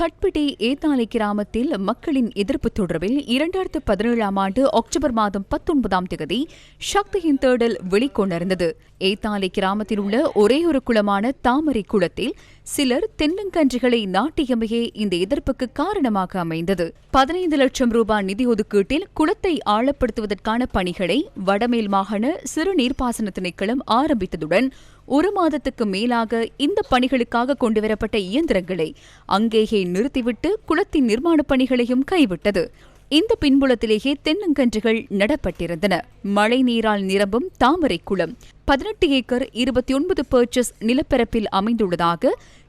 கட்பிட்டி ஏத்தாலை கிராமத்தில் மக்களின் எதிர்ப்பு தொடர்பில் இரண்டாயிரத்து பதினேழாம் ஆண்டு அக்டோபர் மாதம் பத்தொன்பதாம் தேதி சக்தியின் தேடல் வெளிக்கொண்டிருந்தது. ஏத்தாலை கிராமத்தில் உள்ள ஒரே ஒரு குளமான தாமரை குளத்தில் சிலர் தென்னங்கன்றுகளை நாட்டியமையே இந்த எதிர்ப்புக்கு காரணமாக அமைந்தது. பதினைந்து லட்சம் ரூபாய் நிதி ஒதுக்கீட்டில் குளத்தை ஆழப்படுத்துவதற்கான பணிகளை வடமேல் மாகாண சிறு நீர்ப்பாசன திணைக்களம் ஆரம்பித்ததுடன் ஒரு மாதத்துக்கு மேலாக இந்த பணிகளுக்காக கொண்டுவரப்பட்ட இயந்திரங்களை அங்கேயே நிறுத்திவிட்டு குளத்தின் நிர்மாணப் பணிகளையும் கைவிட்டது. இந்த பின்புலத்திலேயே தென்னங்கன்றுகள் நடப்பட்டிருந்தன. மழை நீரால் நிரம்பும் தாமரை குளம் பதினெட்டு ஏக்கர் இருபத்தி ஒன்பது பர்ச்சஸ் நிலப்பரப்பில் அமைந்துள்ளதாக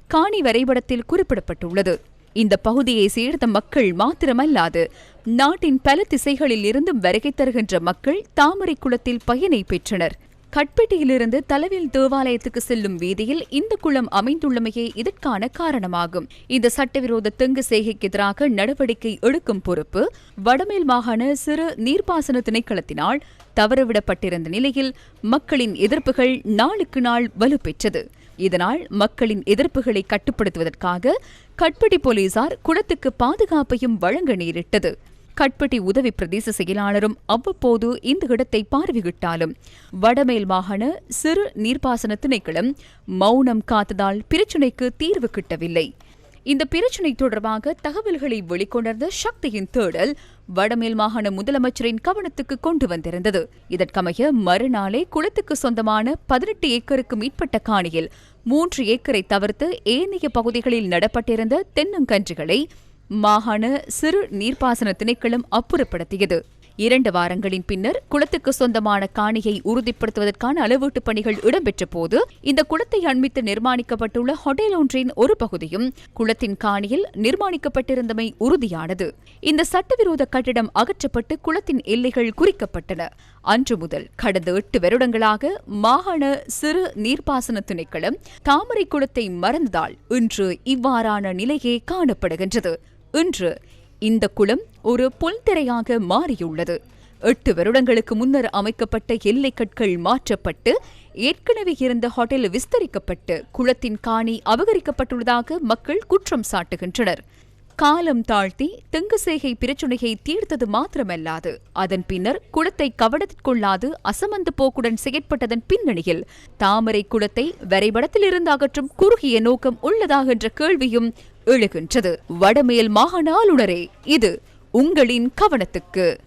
காணி வரைபடத்தில் குறிப்பிடப்பட்டுள்ளது. இந்த பகுதியை சேர்ந்த மக்கள் மாத்திரமல்லாது நாட்டின் பல திசைகளில் இருந்தும் வருகை தருகின்ற மக்கள் தாமரை குளத்தில் பயனை பெற்றனர். கட்பெட்டியிலிருந்து தலைவில் தேவாலயத்துக்கு செல்லும் வீதியில் இந்த குளம் அமைந்துள்ளமையே இதற்கான காரணமாகும். இந்த சட்டவிரோத தெங்கு செய்கைக்கு எதிராக நடவடிக்கை எடுக்கும் பொறுப்பு வடமேல் மாகாண சிறு நீர்ப்பாசன திணைக்களத்தினால் தவறவிடப்பட்டிருந்த நிலையில் மக்களின் எதிர்ப்புகள் நாளுக்கு நாள் வலுப்பெற்றது. இதனால் மக்களின் எதிர்ப்புகளை கட்டுப்படுத்துவதற்காக கட்படி போலீசார் குளத்துக்கு பாதுகாப்பையும் வழங்க நேரிட்டது. கட்பட்டி உதவி பிரதேச செயலாளரும் அவ்வப்போது இந்த இடத்தை பார்வையிட்டாலும் வடமேல் மாகாண சிறு நீர்ப்பாசன திணைக்களம் மௌனம் காத்ததால் பிரச்சினைக்கு தீர்வு கிட்டவில்லை. இந்த பிரச்சினை தொடர்பாக தகவல்களை வெளிக்கொணர்ந்த சக்தியின் தேடல் வடமேல் மாகாண முதலமைச்சரின் கவனத்துக்கு கொண்டு வந்திருந்தது. இதற்கமைய மறுநாளே குளத்துக்கு சொந்தமான பதினெட்டு ஏக்கருக்கு மேற்பட்ட காணியில் மூன்று ஏக்கரை தவிர்த்து ஏனைய பகுதிகளில் நடப்பட்டிருந்த தென்னங்கன்றுகளை மாகாண சிறு நீர்ப்பாசன திணைக்களம் அப்புறப்படுத்தியது. இரண்டு வாரங்களின் பின்னர் குளத்துக்கு சொந்தமான காணியை உறுதிப்படுத்துவதற்கான அளவீட்டு பணிகள் இடம்பெற்ற போது இந்த குளத்தை அண்மித்து நிர்மாணிக்கப்பட்டுள்ள ஹோட்டல் ஒன்றின் ஒரு பகுதியும் குளத்தின் காணியில் நிர்மாணிக்கப்பட்டிருந்தமை உறுதியானது. இந்த சட்டவிரோத கட்டிடம் அகற்றப்பட்டு குளத்தின் எல்லைகள் குறிக்கப்பட்டன. அன்று முதல் கடந்த எட்டு வருடங்களாக மாகாண சிறு நீர்ப்பாசன திணைக்களம் தாமரை குளத்தை மறந்ததால் இன்று இவ்வாறான நிலையே காணப்படுகின்றது. இன்று இந்த குளம் ஒரு புல்திரையாக மாறியுள்ளது. எட்டு வருடங்களுக்கு முன்னர் அமைக்கப்பட்ட எல்லை கற்கள் மாற்றப்பட்டு ஏற்கனவே இருந்த ஹோட்டல் விஸ்தரிக்கப்பட்டு குளத்தின் காணி அபகரிக்கப்பட்டுள்ளதாக மக்கள் குற்றம் சாட்டுகின்றனர். காலம் தாழ்த்தி தெங்குசேகை பிரச்சுனையை தீர்த்தது மாத்திரமல்லாது. அதன் பின்னர் குளத்தை கவனத்திற்கொள்ளாது அசமந்து போக்குடன் செயற்பட்டதன் பின்னணியில் தாமரை குளத்தை வரைபடத்திலிருந்து அகற்றும் குறுகிய நோக்கம் உள்ளதாக என்ற கேள்வியும் எழுகின்றது. வடமேல் மாகாண ஆளுநரே இது உங்களின் கவனத்துக்கு.